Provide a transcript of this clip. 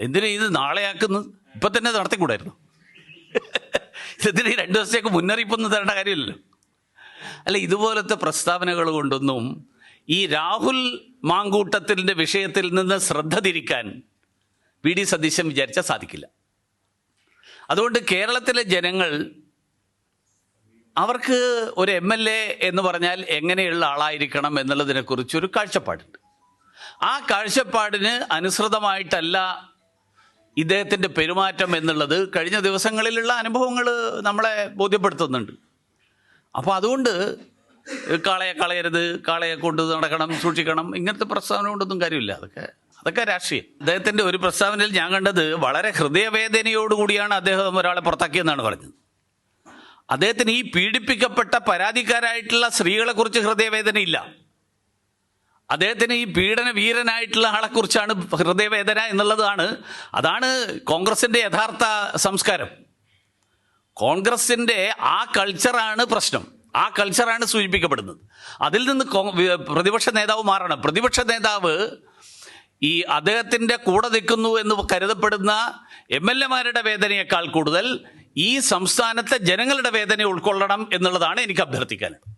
എന്തിനാ ഇത് നാളെയാക്കുന്നത്? ഇപ്പൊ തന്നെ നടത്തിക്കൂടായിരുന്നു. ഇതിന് രണ്ടു ദിവസത്തേക്ക് മുന്നറിയിപ്പൊന്നും തരേണ്ട കാര്യമില്ലല്ലോ. അല്ല ഇതുപോലത്തെ പ്രസ്താവനകൾ കൊണ്ടൊന്നും ഈ രാഹുൽ മാങ്കൂട്ടത്തിന്റെ വിഷയത്തിൽ നിന്ന് ശ്രദ്ധ തിരിക്കാൻ വി ഡി സതീശൻ വിചാരിച്ചാൽ സാധിക്കില്ല. അതുകൊണ്ട് കേരളത്തിലെ ജനങ്ങൾ അവർക്ക് ഒരു എം എൽ എ എന്ന് പറഞ്ഞാൽ എങ്ങനെയുള്ള ആളായിരിക്കണം എന്നുള്ളതിനെക്കുറിച്ചൊരു കാഴ്ചപ്പാടുണ്ട്. ആ കാഴ്ചപ്പാടിന് അനുസൃതമായിട്ടല്ല ഇദ്ദേഹത്തിന്റെ പെരുമാറ്റം എന്നുള്ളത് കഴിഞ്ഞ ദിവസങ്ങളിലുള്ള അനുഭവങ്ങൾ നമ്മളെ ബോധ്യപ്പെടുത്തുന്നുണ്ട്. അപ്പോൾ അതുകൊണ്ട് കാളയെ കളയരുത് കാളയെ കൊണ്ട് നടക്കണം സൂക്ഷിക്കണം ഇങ്ങനത്തെ പ്രസ്താവന കൊണ്ടൊന്നും കാര്യമില്ല. അതൊക്കെ അതൊക്കെ രാഷ്ട്രീയം. അദ്ദേഹത്തിന്റെ ഒരു പ്രസ്താവനയിൽ ഞാൻ കണ്ടത് വളരെ ഹൃദയവേദനയോടുകൂടിയാണ് അദ്ദേഹം ഒരാളെ പുറത്താക്കിയെന്നാണ് പറഞ്ഞത്. അദ്ദേഹത്തിന് ഈ പീഡിപ്പിക്കപ്പെട്ട പരാതിക്കാരായിട്ടുള്ള സ്ത്രീകളെക്കുറിച്ച് ഹൃദയവേദനയില്ല. അദ്ദേഹത്തിന് ഈ പീഡന വീരനായിട്ടുള്ള ആളെക്കുറിച്ചാണ് ഹൃദയവേദന എന്നുള്ളതാണ്. അതാണ് കോൺഗ്രസിന്റെ യഥാർത്ഥ സംസ്കാരം. കോൺഗ്രസിന്റെ ആ കൾച്ചറാണ് പ്രശ്നം. ആ കൾച്ചറാണ് സൂചിപ്പിക്കപ്പെടുന്നത്. അതിൽ നിന്ന് പ്രതിപക്ഷ നേതാവ് മാറണം. പ്രതിപക്ഷ നേതാവ് ഈ അദ്ദേഹത്തിന്റെ കൂടെ നിൽക്കുന്നു എന്ന് കരുതപ്പെടുന്ന എം എൽ എമാരുടെ വേദനയേക്കാൾ കൂടുതൽ ഈ സംസ്ഥാനത്തെ ജനങ്ങളുടെ വേദന ഉൾക്കൊള്ളണം എന്നുള്ളതാണ് എനിക്ക് അഭ്യർത്ഥിക്കാനുള്ളത്